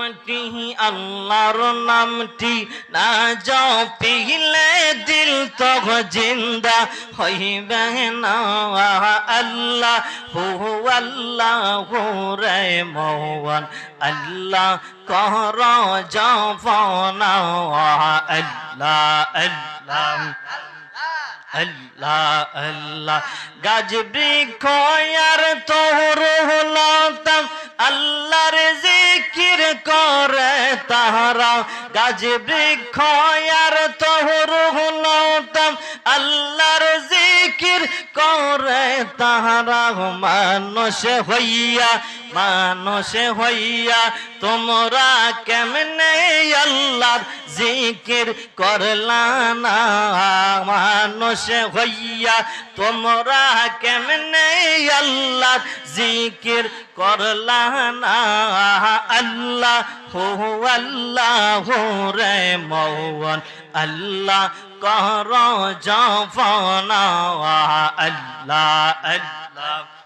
নামটি আল্লাহর নামটি না জপিলে দিল তো জিন্দা হইবে না আল্লাহ হু আল্লাহ হু রে মোহন আল্লাহ কর জপনা আল্লাহ আল্লাহ আল্লাহ আল্লাহ, গাছ বৃক্ষ আর তোর হলাম আল্লাহর জিকির করে তাহারা গাছ বৃক্ষ আর তোর হলাম আল্লাহর জিকির করে তাহারা মানুষ হইয়া মানুষ হইয়া, তোমরা কেমনে আল্লাহর জিকির করলা না? মানুষ হইয়া, তোমরা কেমনে আল্লাহর জিকির করলা না? আল্লাহ হো আল্লাহ রে মৌন আল্লাহ কর জফনা আল্লাহ আল্লাহ।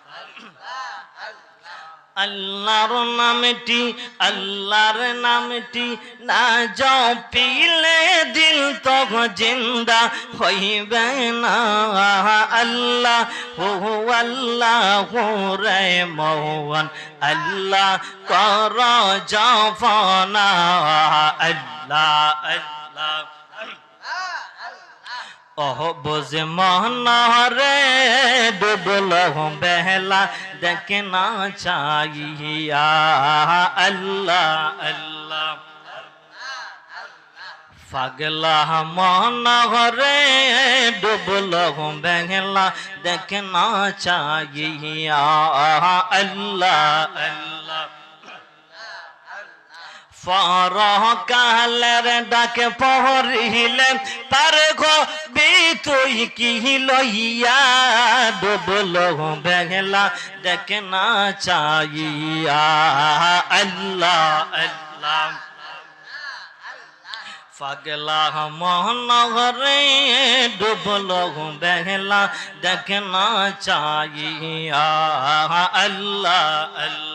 আল্লাহর নামটি আল্লাহর নামটি না জপিলে দিল তো জিন্দা হইবে না। আল্লাহ হো আল্লাহ হো রে মৌন আল্লাহ কর জফনা। আল্লাহ আল্লাহ ওহ বোঝে মহনরে ডুবল বেহলা দেখে না চাইয়া আল্লাহ আল্লাহ। পাগলা মহনরে ডুবল বেহলা দেখে না চাইয়া আল্লাহ আল্লাহ। ফরকালের ডাকে পহরিলে তার গো তুই কি লইয়া? ডুবল বেগলা দেখে না চাইয়া আল্লাহ আল্লাহ পাগলা মহানগরে ডুবল বেহলা দেখে না চাইয়া আল্লাহ আল্লাহ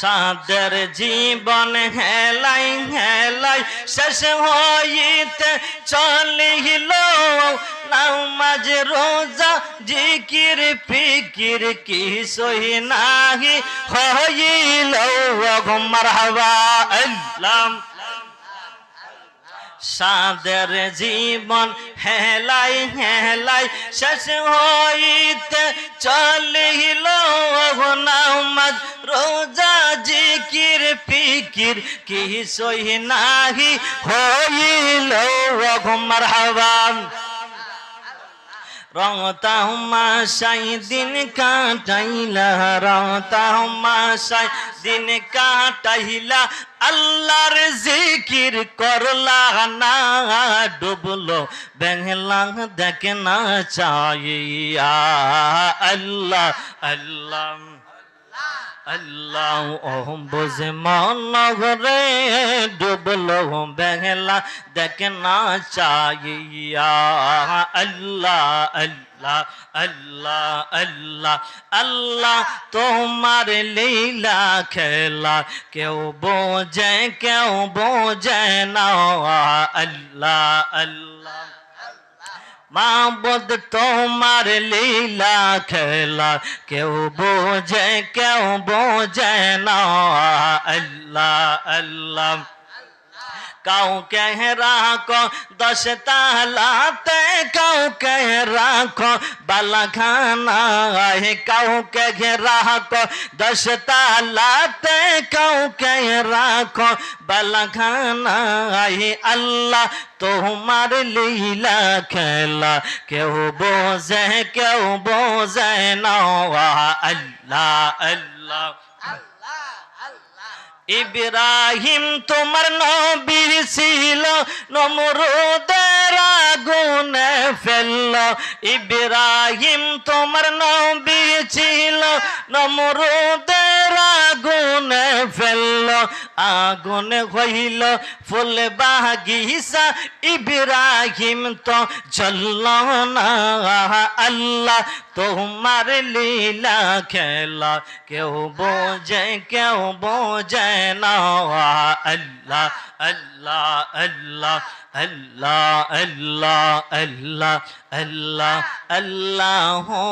সাদের জীবন হেলাই হেলাই শেষ হইতে চলিল। নামাজ, রোজা, জিকির, ফিকির কি সহি নাহি হইল। মারহাবা আল্লাহ। সাদের জীবন হেলাই হেলাই শেষ হইতে চলিল। নামাজ, রোজা ফিকির কি সহি নাহি হইল মারহাবা রঙতা মাসাই দিন কাটাইলা রঙতা মাসাই দিন কাটাইলা, আল্লাহর জিকির করলা, না ডুবলো বেংলা দেখে না চাইয়া, আল্লাহ আল্লাহ। আল্লাহ ওহম বোঝে মনগরে ডুবলো বেহলা দেখে না চাইয়া আল্লাহ আল্লাহ আল্লাহ আল্লাহ আল্লাহ তোমার লীলা খেলা কেউ বোঝে কেউ বোঝে না আল্লাহ আল্লাহ মাবদ তোমার লীলা খেলা কেউ বোঝে কেউ বোঝে না আল্লাহ আল্লাহ کاؤں کہہ رہا کو راکھو دس کاؤں کہہ رہا کو بالا کھانا ہے رہا کو راکھو دس کاؤں کہہ رہا کو بالا کھانا ہے اللہ تو ہمارے لیلا کھیلا کیوں بوزے کیوں بوزے نوہ اللہ اللہ۔ ইব্রাহিম তোমার নবীর ছিল নমরুদের আগুনে ফেলল। ইব্রাহিম তোমার নবীর ছিল নমরুদের آگن آگن ہو لو باہ گیسا عبراہیم تو چلو نل تم مر لین کھل کےوج کو الہ اللہ اللہ اللہ اللہ اللہ الہ ہو